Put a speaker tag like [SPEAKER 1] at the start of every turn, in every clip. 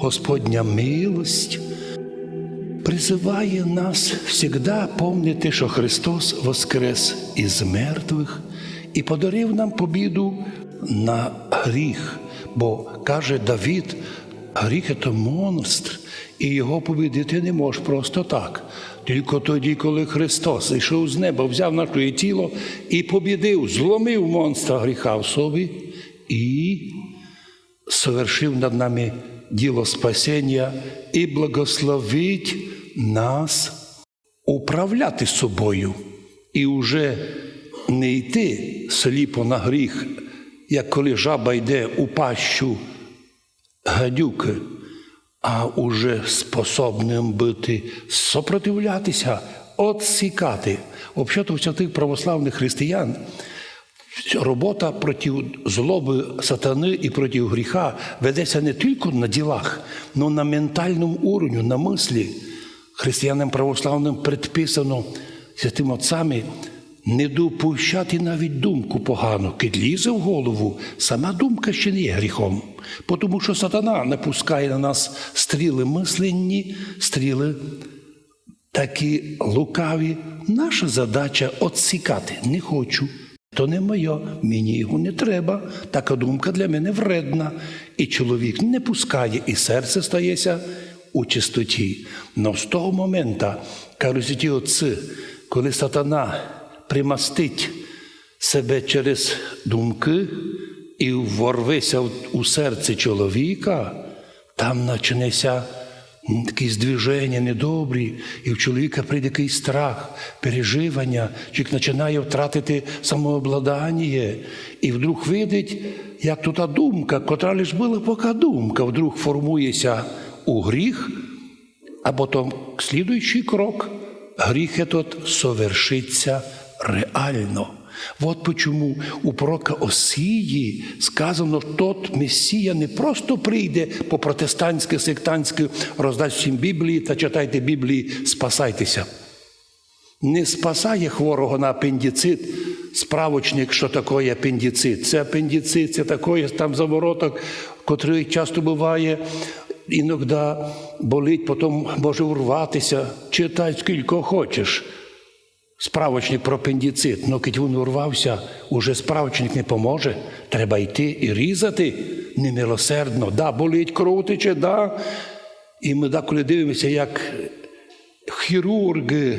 [SPEAKER 1] Господня милость призиває нас завжди помнити, що Христос воскрес із мертвих і подарив нам побіду на гріх. Бо каже Давід, гріх це монстр, і його побідити не можеш просто так. Тільки тоді, коли Христос зійшов з неба, взяв наше тіло і побідив, зломив монстра гріха в собі і совершив над нами діло спасіння і благословить нас управляти собою і вже не йти сліпо на гріх, як коли жаба йде у пащу гадюки, а уже способним бути сопротивлятися, отсікати. Взагалі, у святих православних християн робота проти злоби сатани і проти гріха ведеться не тільки на ділах, але на ментальному уровні, на мислі. Християнам православним предписано святими отцями не допущати навіть думку погану, кид лізе в голову, сама думка ще не є гріхом. Тому що сатана напускає на нас стріли мисленні, стріли такі лукаві. Наша задача отсікати. Не хочу. То не моє, мені його не треба. Така думка для мене вредна. І чоловік не пускає, і серце стається у чистоті. Но з того моменту, кажуть святі отці, коли сатана примастить себе через думки і ворветься у серце чоловіка, там почнеться якісь движення недобрі, і в чоловіка прийде якийсь страх, переживання, чоловік починає втратити самообладання, і вдруг видить, як тута думка, котра лиш була поки думка, вдруг формується у гріх, а потім слідуючий крок гріх этот совершиться реально. Вот почему у пророка Осії сказано, що тот Месія не просто прийде по протестантськи, сектантськи, роздасть всім Біблії та читайте Біблії, спасайтеся. Не спасає хворого на апендицит, справочник, що таке апендицит. Це апендицит, це таке там завороток, котрий часто буває, іноді болить, потім може урватися. Читай скільки хочеш. Справочник про апендицит, ну коли він урвався, уже справочник не поможе. Треба йти і різати немилосердно. Да, болить, кров да. І ми деколи дивимося, як хірурги,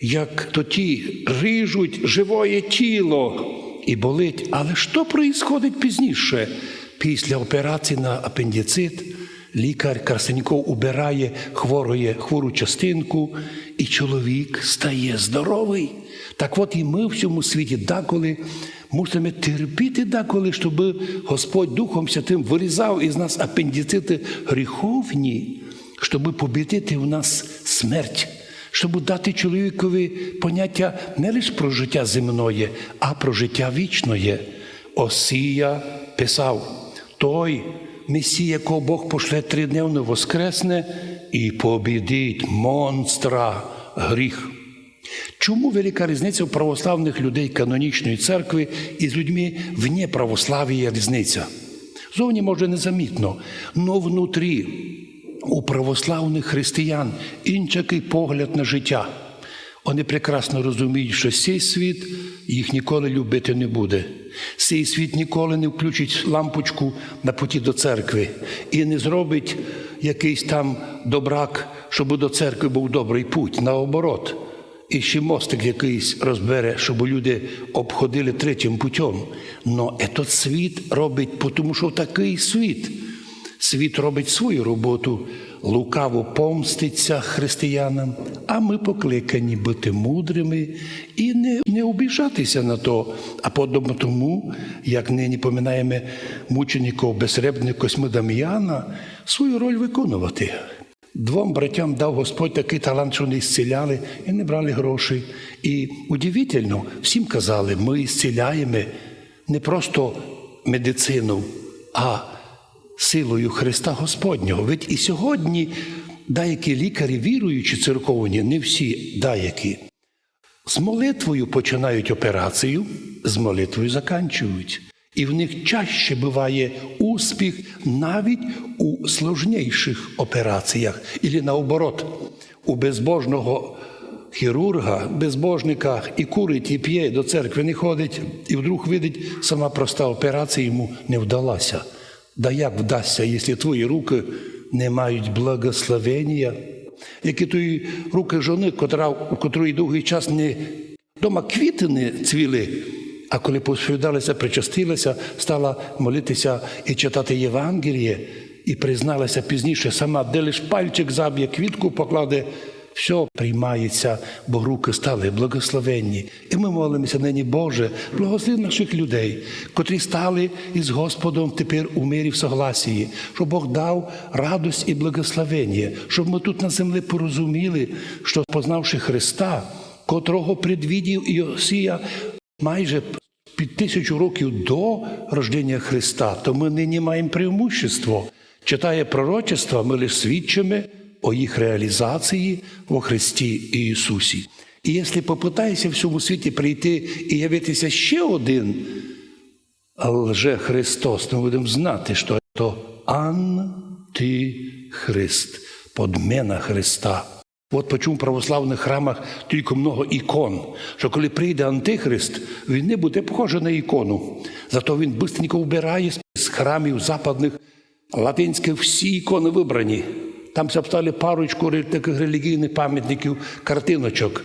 [SPEAKER 1] як то ті ріжуть живоє тіло і болить. Але що проїсходить пізніше? Після операції на апендицит лікар Карсеньков убирає хворує, хвору частинку, і чоловік стає здоровий. Так от і ми в цьому світі деколи мусимо терпіти деколи, щоб Господь Духом Святим вирізав із нас апендицити гріховні, щоб побідити в нас смерть, щоб дати чоловікові поняття не лише про життя земное, а про життя вічне. Осія писав, той Месія, якого Бог пошле тридневно воскресне і побідить монстра гріх. Чому велика різниця у православних людей канонічної церкви і з людьми вне православія різниця? Зовні може незамітно, але внутрі у православних християн інший погляд на життя. Вони прекрасно розуміють, що цей світ їх ніколи любити не буде. Цей світ ніколи не включить лампочку на путі до церкви і не зробить якийсь там добрак, щоб до церкви був добрий путь, наоборот. І ще мостик якийсь розбере, щоб люди обходили третім путем. Но этот світ робить, тому що такий світ. Світ робить свою роботу, лукаво помститься християнам, а ми покликані бути мудрими і не не обіжатися на то, а подобно тому, як нині поминаємо мучеників безсребних Косьми Дам'яна, свою роль виконувати. Двом братям дав Господь такий талант, що вони зціляли і не брали грошей. І удивительно, всім казали, ми зціляємо не просто медицину, а силою Христа Господнього. Ведь і сьогодні деякі лікарі, віруючі церковні, не всі деякі, з молитвою починають операцію, з молитвою заканчують. І в них чаще буває успіх навіть у сложніших операціях, і наоборот, у безбожного хірурга, безбожника і курить, і п'є, до церкви не ходить, і вдруг видить, сама проста операція йому не вдалася. Да як вдасться, якщо твої руки не мають благословення? Які твої руки жони, котра, у котрої довгий час не дома квіти не цвіли, а коли посповідалися, причастилася, стала молитися і читати Євангеліє, і призналася пізніше сама, де лиш пальчик заб'є, квітку покладе, все приймається, бо руки стали благословенні. І ми молимося нині, Боже, благослови наших людей, котрі стали із Господом тепер у мирі в согласії, щоб Бог дав радость і благословення, щоб ми тут на землі порозуміли, що познавши Христа, котрого предвідів Іосія майже під тисячу років до рождення Христа, то ми нині маємо преимущество. Читає пророчества, ми лише свідчимо о їх реалізації во Христі Ісусі. І якщо попитаєшся в всьому світі прийти і явитися ще один лже Христос, ми будемо знати, що це антихрист, подмена Христа. От почому в православних храмах тільки много ікон, що коли прийде антихрист, він не буде похожий на ікону. Зато він швидко вбирає з храмів западних латинських всі ікони вибрані. Там встали парочку таких релігійних пам'ятників, картиночок.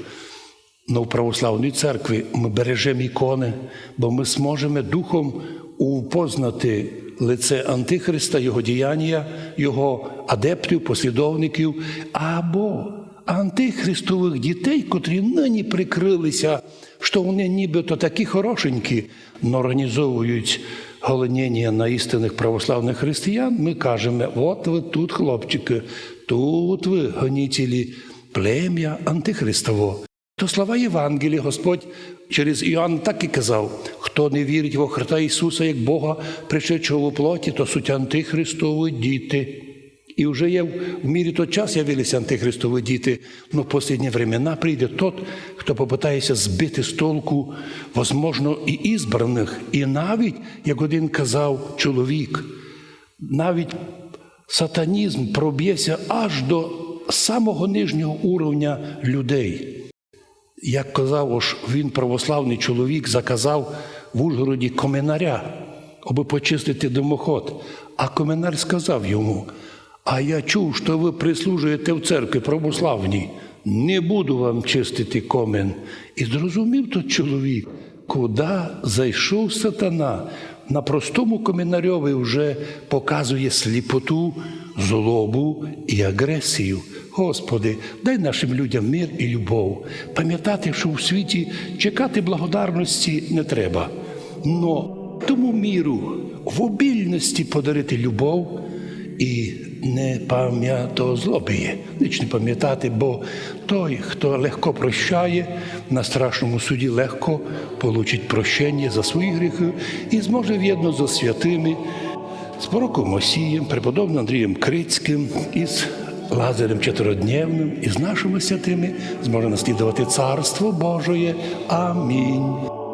[SPEAKER 1] Ну, в православній церкві ми бережемо ікони, бо ми зможемо духом упознати лице Антихриста, його діяння, його адептів, послідовників, або антихристових дітей, котрі нині прикрилися, що вони нібито такі хорошенькі, но організовують голеніння на істинних православних християн, ми кажемо, от ви тут, хлопчики, тут ви гонітелі плем'я Антихристово. То слова Євангелія Господь через Іоанн так і казав: хто не вірить во Христа Ісуса як Бога, пришедшого у плоті, то суть антихристові діти. І вже є в мірі той час явилися антихристові діти, но в останні времена прийде тот, хто попитається збити з толку, возможно, і ізбраних, і навіть, як один казав чоловік, навіть сатанізм проб'ється аж до самого нижнього уровня людей. Як казав, ось він православний чоловік заказав в Ужгороді коменаря, аби почистити димоход. А коменар сказав йому: А я чув, що ви прислужуєте в церкві православній, не буду вам чистити комен. І зрозумів той чоловік, куди зайшов сатана. На простому комінарьові вже показує сліпоту, злобу і агресію. Господи, дай нашим людям мир і любов, пам'ятати, що у світі чекати благодарності не треба. Но тому міру в обільності подарити любов і не пам'ято злобіє. Ніч не пам'ятати, бо той, хто легко прощає, на страшному суді легко получить прощення за свої гріхи і зможе в'єдно зі святими, з пророком Мосієм, преподобним Андрієм Крицьким, із Лазарем Чотиродневним, і з нашими святими зможе наслідувати Царство Божоє. Амінь.